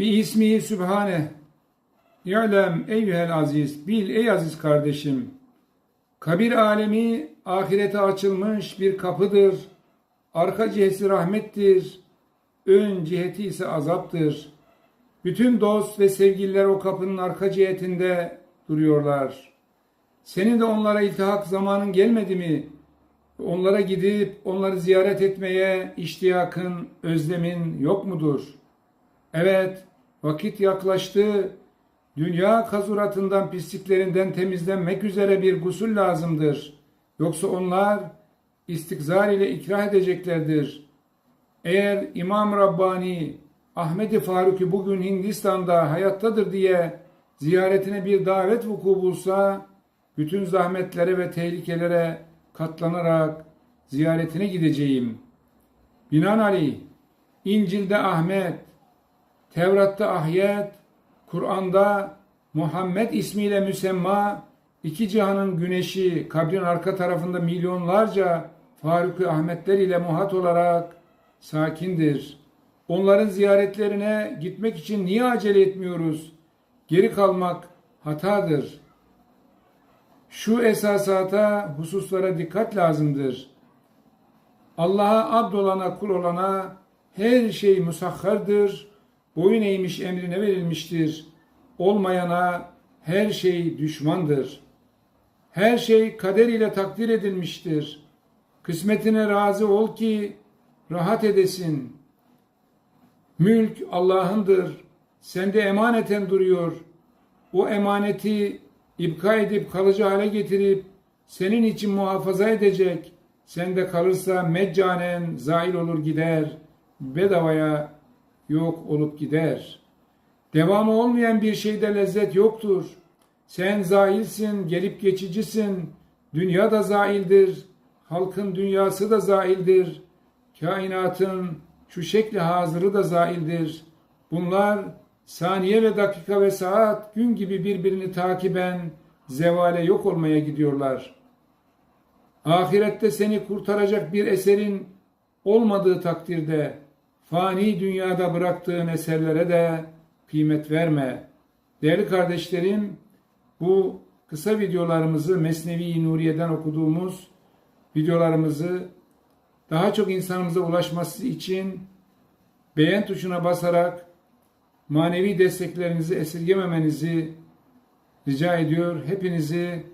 Bi ismihi sübhane. İ'lem eyyühel aziz. Bil ey aziz kardeşim. Kabir alemi ahirete açılmış bir kapıdır. Arka ciheti rahmettir. Ön ciheti ise azaptır. Bütün dost ve sevgililer o kapının arka cihetinde duruyorlar. Senin de onlara iltihak zamanın gelmedi mi? Onlara gidip onları ziyaret etmeye iştiyakın, özlemin yok mudur? Evet, vakit yaklaştı. Dünya kazuratından, pisliklerinden temizlenmek üzere bir gusül lazımdır. Yoksa onlar istikzar ile ikrah edeceklerdir. Eğer İmam Rabbani Ahmet-i Faruk'u bugün Hindistan'da hayattadır diye ziyaretine bir davet vuku bulsa, bütün zahmetlere ve tehlikelere katlanarak ziyaretine gideceğim. Binaenaleyh İncil'de Ahmet, Tevrat'ta Ahyet, Kur'an'da Muhammed ismiyle müsemma iki cihanın güneşi kabrin arka tarafında milyonlarca Faruk Ahmetler ile muhat olarak sakindir. Onların ziyaretlerine gitmek için niye acele etmiyoruz? Geri kalmak hatadır. Şu esasata, hususlara dikkat lazımdır. Allah'a abd olana, kul olana her şey musahhardır. Boyun eğmiş emrine verilmiştir. Olmayana her şey düşmandır. Her şey kader ile takdir edilmiştir. Kısmetine razı ol ki rahat edesin. Mülk Allah'ındır. Sende emaneten duruyor. O emaneti ibka edip kalıcı hale getirip senin için muhafaza edecek. Sende kalırsa meccanen zail olur gider. Bedavaya yok olup gider. Devamı olmayan bir şeyde lezzet yoktur. Sen zailsin, gelip geçicisin. Dünya da zaildir. Halkın dünyası da zaildir. Kainatın şu şekli hazırı da zaildir. Bunlar saniye ve dakika ve saat gün gibi birbirini takiben zevale yok olmaya gidiyorlar. Ahirette seni kurtaracak bir eserin olmadığı takdirde fani dünyada bıraktığın eserlere de kıymet verme. Değerli kardeşlerim, bu kısa videolarımızı Mesnevi Nuriye'den okuduğumuz videolarımızı daha çok insanımıza ulaşması için beğen tuşuna basarak manevi desteklerinizi esirgememenizi rica ediyor. Hepinizi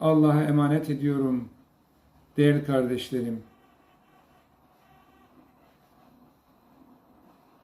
Allah'a emanet ediyorum değerli kardeşlerim.